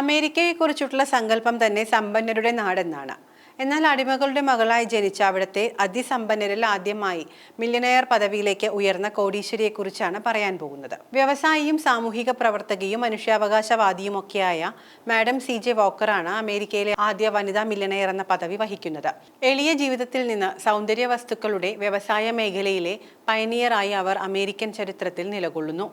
അമേരിക്കയെക്കുറിച്ചുള്ള സങ്കല്പം തന്നെ സമ്പന്നരുടെ നാടെന്നാണ്. എന്നാൽ അടിമകളുടെ മകളായി ജനിച്ച അവിടുത്തെ അതിസമ്പന്നരിൽ ആദ്യമായി മില്യനെയർ പദവിയിലേക്ക് ഉയർന്ന കോടീശ്വരിയെക്കുറിച്ചാണ് പറയാൻ പോകുന്നത്. വ്യവസായിയും സാമൂഹിക പ്രവർത്തകയും മനുഷ്യാവകാശവാദിയുമൊക്കെയായ മാഡം സി ജെ വോക്കറാണ് അമേരിക്കയിലെ ആദ്യ വനിതാ മില്യനെയർ എന്ന പദവി വഹിക്കുന്നത്. എളിയ ജീവിതത്തിൽ നിന്ന് സൗന്ദര്യ വസ്തുക്കളുടെ വ്യവസായ മേഖലയിലെ പയനിയറായി അവർ അമേരിക്കൻ ചരിത്രത്തിൽ നിലകൊള്ളുന്നു.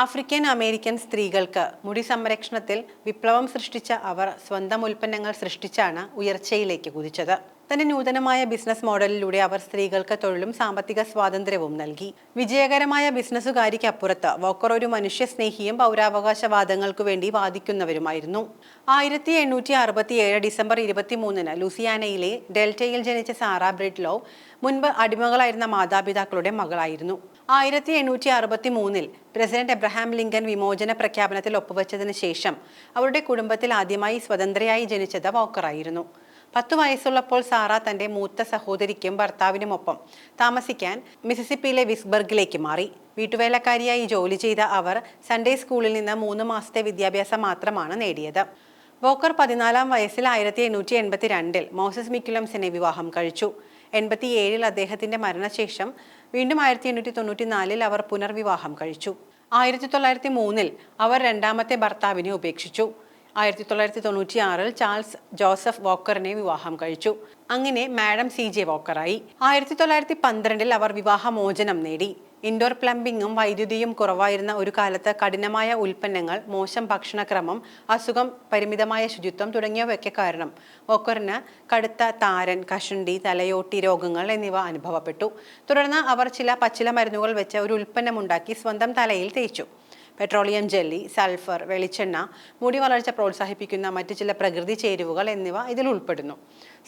ആഫ്രിക്കൻ അമേരിക്കൻ സ്ത്രീകൾക്ക് മുടി സംരക്ഷണത്തിൽ വിപ്ലവം സൃഷ്ടിച്ച അവർ സ്വന്തം ഉൽപ്പന്നങ്ങൾ സൃഷ്ടിച്ചാണ് ഉയർച്ചയിലേക്ക് കുതിച്ചത്. തന്റെ നൂതനമായ ബിസിനസ് മോഡലിലൂടെ അവർ സ്ത്രീകൾക്ക് തൊഴിലും സാമ്പത്തിക സ്വാതന്ത്ര്യവും നൽകി. വിജയകരമായ ബിസിനസ്സുകാരിക്കപ്പുറത്ത് വോക്കർ ഒരു മനുഷ്യസ്നേഹിയും പൗരാവകാശവാദങ്ങൾക്കു വേണ്ടി വാദിക്കുന്നവരുമായിരുന്നു. ആയിരത്തി എണ്ണൂറ്റി അറുപത്തി ഏഴ് ഡിസംബർ ഇരുപത്തിമൂന്നിന് ലൂസിയാനയിലെ ഡെൽറ്റയിൽ ജനിച്ച സാറ ബ്രിഡ്ലോ മുൻപ് അടിമകളായിരുന്ന മാതാപിതാക്കളുടെ മകളായിരുന്നു. ആയിരത്തി എണ്ണൂറ്റി അറുപത്തി മൂന്നിൽ പ്രസിഡന്റ് എബ്രഹാം ലിങ്കൻ വിമോചന പ്രഖ്യാപനത്തിൽ ഒപ്പുവെച്ചതിന് ശേഷം അവരുടെ കുടുംബത്തിൽ ആദ്യമായി സ്വതന്ത്രയായി ജനിച്ചത് വോക്കറായിരുന്നു. പത്തു വയസ്സുള്ളപ്പോൾ സാറ തന്റെ മൂത്ത സഹോദരിക്കും ഭർത്താവിനുമൊപ്പം താമസിക്കാൻ മിസിസിപ്പിയിലെ വിസ്ബർഗിലേക്ക് മാറി. വീട്ടുവേലക്കാരിയായി ജോലി ചെയ്ത അവർ സൺഡേ സ്കൂളിൽ നിന്ന് മൂന്ന് മാസത്തെ വിദ്യാഭ്യാസം മാത്രമാണ് നേടിയത്. വോക്കർ പതിനാലാം വയസ്സിൽ ആയിരത്തി എണ്ണൂറ്റി എൺപത്തി രണ്ടിൽ മോസസ് മിക്കുലംസിനെ വിവാഹം കഴിച്ചു. എൺപത്തി ഏഴിൽ അദ്ദേഹത്തിന്റെ മരണശേഷം വീണ്ടും ആയിരത്തി എണ്ണൂറ്റി തൊണ്ണൂറ്റി നാലിൽ അവർ പുനർവിവാഹം കഴിച്ചു. ആയിരത്തി തൊള്ളായിരത്തി മൂന്നിൽ അവർ രണ്ടാമത്തെ ഭർത്താവിനെ ഉപേക്ഷിച്ചു. ആയിരത്തി തൊള്ളായിരത്തി തൊണ്ണൂറ്റി ആറിൽ ചാൾസ് ജോസഫ് വോക്കറിനെ വിവാഹം കഴിച്ചു. അങ്ങനെ മാഡം സി ജെ വോക്കറായി. ആയിരത്തി തൊള്ളായിരത്തി പന്ത്രണ്ടിൽ അവർ വിവാഹമോചനം നേടി. ഇൻഡോർ പ്ലംബിങ്ങും വൈദ്യുതിയും കുറവായിരുന്ന ഒരു കാലത്ത് കഠിനമായ ഉൽപ്പന്നങ്ങൾ മോശം ഭക്ഷണക്രമം അസുഖം പരിമിതമായ ശുചിത്വം തുടങ്ങിയവയൊക്കെ കാരണം വോക്കറിന് കടുത്ത താരൻ കഷണ്ടി തലയോട്ടി രോഗങ്ങൾ എന്നിവ അനുഭവപ്പെട്ടു. തുടർന്ന് അവർ ചില പച്ചില മരുന്നുകൾ വെച്ച് ഒരു ഉൽപ്പന്നമുണ്ടാക്കി സ്വന്തം തലയിൽ തേച്ചു. പെട്രോളിയം ജെല്ലി സൾഫർ വെളിച്ചെണ്ണ മുടി വളർച്ച പ്രോത്സാഹിപ്പിക്കുന്ന മറ്റു ചില പ്രകൃതി ചേരുവകൾ എന്നിവ ഇതിൽ ഉൾപ്പെടുന്നു.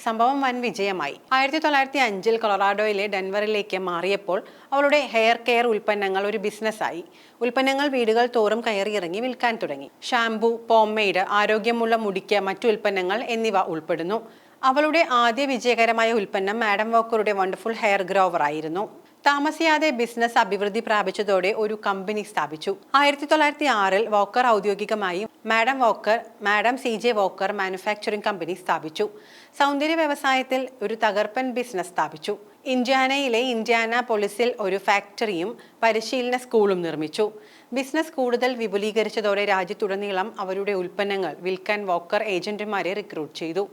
സംഭവം വൻ വിജയമായി. ആയിരത്തി തൊള്ളായിരത്തി അഞ്ചിൽ കൊളറാഡോയിലെ ഡെൻവറിലേക്ക് മാറിയപ്പോൾ അവളുടെ ഹെയർ കെയർ ഉൽപ്പന്നങ്ങൾ ഒരു ബിസിനസ്സായി. ഉൽപ്പന്നങ്ങൾ വീടുകൾ തോറും കയറിയിറങ്ങി വിൽക്കാൻ തുടങ്ങി. ഷാംപൂ പോംമെയ്ഡ് ആരോഗ്യമുള്ള മുടിക്ക് മറ്റു ഉൽപ്പന്നങ്ങൾ എന്നിവ ഉൾപ്പെടുന്നു. അവളുടെ ആദ്യ വിജയകരമായ ഉൽപ്പന്നം മാഡം വോക്കറുടെ വണ്ടർഫുൾ ഹെയർ ഗ്രോവർ ആയിരുന്നു. താമസിയാതെ ബിസിനസ് അഭിവൃദ്ധി പ്രാപിച്ചതോടെ ഒരു കമ്പനി സ്ഥാപിച്ചു. ആയിരത്തി തൊള്ളായിരത്തി ആറിൽ വോക്കർ ഔദ്യോഗികമായി madam Walker madam C J Walker manufacturing company സ്ഥാപിച്ചു. സൗന്ദര്യ വ്യവസായത്തിൽ ഒരു തകർപ്പൻ ബിസിനസ് സ്ഥാപിച്ചു. ഇൻഡ്യാനയിലെ ഇന്ത്യാന പോളിസിൽ ഒരു ഫാക്ടറിയും പരിശീലന സ്കൂളും നിർമ്മിച്ചു. ബിസിനസ് കൂടുതൽ വിപുലീകരിച്ചതോടെ രാജ്യത്തുടനീളം അവരുടെ ഉൽപ്പന്നങ്ങൾ വിൽക്കാൻ വോക്കർ ഏജന്റുമാരെ റിക്രൂട്ട് ചെയ്തു.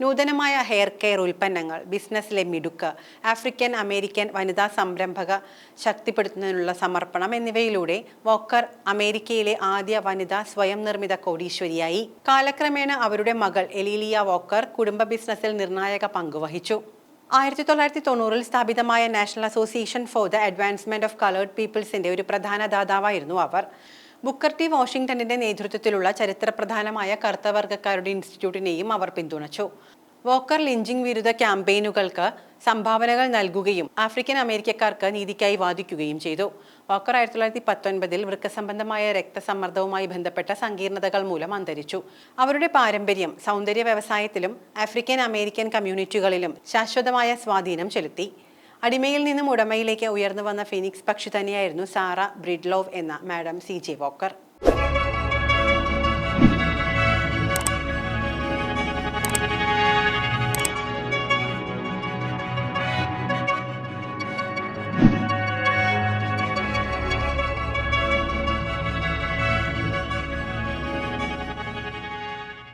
നൂതനമായ ഹെയർ കെയർ ഉൽപ്പന്നങ്ങൾ ബിസിനസ്സിലെ മിടുക്ക് ആഫ്രിക്കൻ അമേരിക്കൻ വനിതാ സംരംഭക ശക്തിപ്പെടുത്തുന്നതിനുള്ള സമർപ്പണം എന്നിവയിലൂടെ വോക്കർ അമേരിക്കയിലെ ആദ്യ വനിതാ സ്വയം നിർമ്മിത കോടീശ്വരിയായി. കാലക്രമേണ അവരുടെ മകൾ എലീലിയ വോക്കർ കുടുംബ ബിസിനസ്സിൽ നിർണായക പങ്കുവഹിച്ചു ആയിരത്തി തൊള്ളായിരത്തി തൊണ്ണൂറിൽ സ്ഥാപിതമായ national association for the advancement of coloured പീപ്പിൾസിന്റെ ഒരു പ്രധാന ദാതാവായിരുന്നു അവർ. ബുക്കർ ടി വാഷിംഗ്ടണിന്റെ നേതൃത്വത്തിലുള്ള ചരിത്രപ്രധാനമായ കറുത്തവർഗക്കാരുടെ ഇൻസ്റ്റിറ്റ്യൂട്ടിനെയും അവർ പിന്തുണച്ചു. വോക്കർ ലിഞ്ചിങ് വിരുദ്ധ ക്യാമ്പയിനുകൾക്ക് സംഭാവനകൾ നൽകുകയും ആഫ്രിക്കൻ അമേരിക്കക്കാർക്ക് നീതിക്കായി വാദിക്കുകയും ചെയ്തു. വോക്കർ ആയിരത്തി തൊള്ളായിരത്തി പത്തൊൻപതിൽ വൃക്കസംബന്ധമായ രക്തസമ്മർദ്ദവുമായി ബന്ധപ്പെട്ട സങ്കീർണതകൾ മൂലം അന്തരിച്ചു. അവരുടെ പാരമ്പര്യം സൗന്ദര്യ വ്യവസായത്തിലും ആഫ്രിക്കൻ അമേരിക്കൻ കമ്മ്യൂണിറ്റികളിലും ശാശ്വതമായ സ്വാധീനം ചെലുത്തി. അടിമയിൽ നിന്നും ഉടമയിലേക്ക് ഉയർന്നു വന്ന ഫിനിക്സ് പക്ഷി തന്നെയായിരുന്നു സാറ ബ്രിഡ്ലോവ് എന്ന മാഡം സി ജെ വോക്കർ.